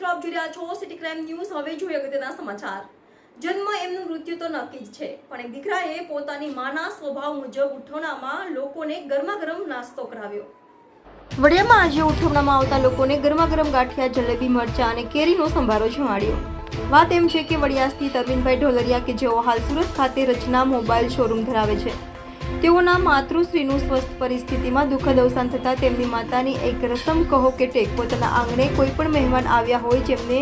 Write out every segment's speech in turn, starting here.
Crime news. હવે જોઈએ અગત્યના સમાચાર. જન્મ એમનું મૃત્યુ તો નક્કી જ છે, પણ એક દીકરાએ પોતાની માના સ્વભાવ મુજબ ઉઠવણામાં લોકોને ગરમા ગરમ નાસ્તો કરાવ્યો. વડિયામાં આજે ઉઠવણામાં આવતા લોકોને ગરમાગરમ ગાંઠિયા, જલેબી, મરચા અને કેરીનો સંભારો જમાડ્યો. વાત એમ છે કે વડિયા સ્થિત અરવિંદભાઈ ઢોલરિયા કે જેઓ હાલ સુરત ખાતે રચના મોબાઈલ શોરૂમ ધરાવે છે. તેઓના માતૃશ્રીનું સ્વસ્થ પરિસ્થિતિમાં દુઃખદ અવસાન થતાં તેમની માતાની એક રસમ કહો કે ટેક પોતાના આંગણે કોઈ પણ મહેમાન આવ્યા હોય જેમને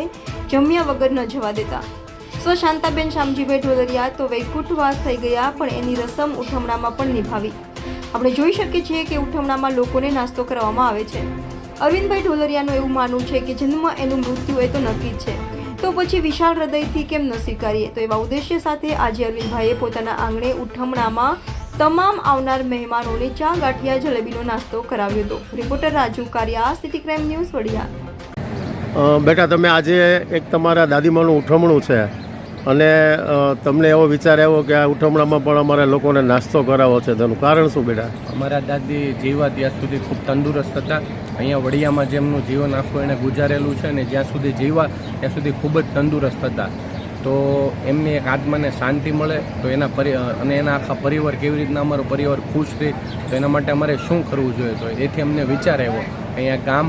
જમ્યા વગર ન જવા દેતા. સ્વ શાંતાબેન શામજીભાઈ ઢોલરિયા તો વૈકુંઠવાસ થઈ ગયા પણ એની રસમ ઉઠમણામાં પણ નિભાવી. આપણે જોઈ શકીએ છીએ કે ઉઠમણામાં લોકોને નાસ્તો કરવામાં આવે છે. અરવિંદભાઈ ઢોલરિયાનું એવું માનવું છે કે જન્મ એનું મૃત્યુ એ તો નક્કી જ છે. તો પછી વિશાળ હૃદયથી કેમ ન સ્વીકારીએ? તો એવા ઉદ્દેશ્ય સાથે આજે અરવિંદભાઈએ પોતાના આંગણે ઉઠમણામાં તમામ આવનાર મહેમાનોને ચા ગાંઠિયા જલેબીનો નાસ્તો કરાવ્યો હતો. Reporter Raju Kariya city crime news Vadia. બેટા તમે આજે એક તમારા દાદીમાનું ઉઠમણું છે અને તમને એવો વિચાર આવ્યો કે આ ઉઠમણામાં પણ અમારે લોકોને નાસ્તો કરાવવો છે. તેનું કારણ શું બેટા? અમારા દાદી જીવા ત્યાં સુધી ખૂબ તંદુરસ્ત હતા. અહીંયા વડિયામાં જેમનું જીવન આખું એણે ગુજારેલું છે અને જ્યાં સુધી જીવા ત્યાં સુધી ખૂબ જ તંદુરસ્ત હતા. તો એમની એક આત્માને શાંતિ મળે, તો એના પરિ અને એના આખા પરિવાર કેવી રીતના અમારો પરિવાર ખુશ રહે, તો એના માટે અમારે શું કરવું જોઈએ? તો એથી અમને વિચાર આવ્યો. અહીંયા ગામ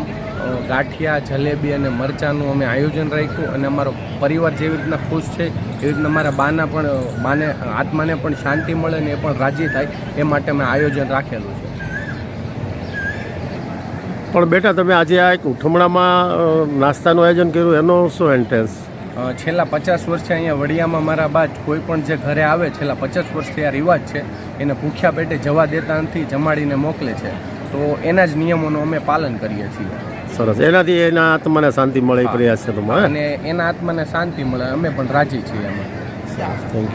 ગાંઠિયા, જલેબી અને મરચાંનું અમે આયોજન રાખ્યું અને અમારો પરિવાર જેવી રીતના ખુશ છે, એવી રીતના મારા બાના પણ બાને આત્માને પણ શાંતિ મળે ને એ પણ રાજી થાય, એ માટે અમે આયોજન રાખેલું છે. પણ બેટા, તમે આજે આ એક ઉઠમણામાં નાસ્તાનું આયોજન કર્યું, એનો શું એન્ટેન્સ છેલ્લા પચાસ વર્ષથી અહીંયા વડિયામાં મારા બાદ કોઈ પણ જે ઘરે આવે છેલ્લા પચાસ વર્ષથી આ રિવાજ છે એને ભૂખ્યા પેટે જવા દેતા નથી જમાડીને મોકલે છે. તો એના જ નિયમોનું અમે પાલન કરીએ છીએ. સરસ. એનાથી એના આત્માને શાંતિ મળે પ્રયાસ છે તમારે અને એના આત્માને શાંતિ મળે અમે પણ રાજી છીએ એમાં. થેન્ક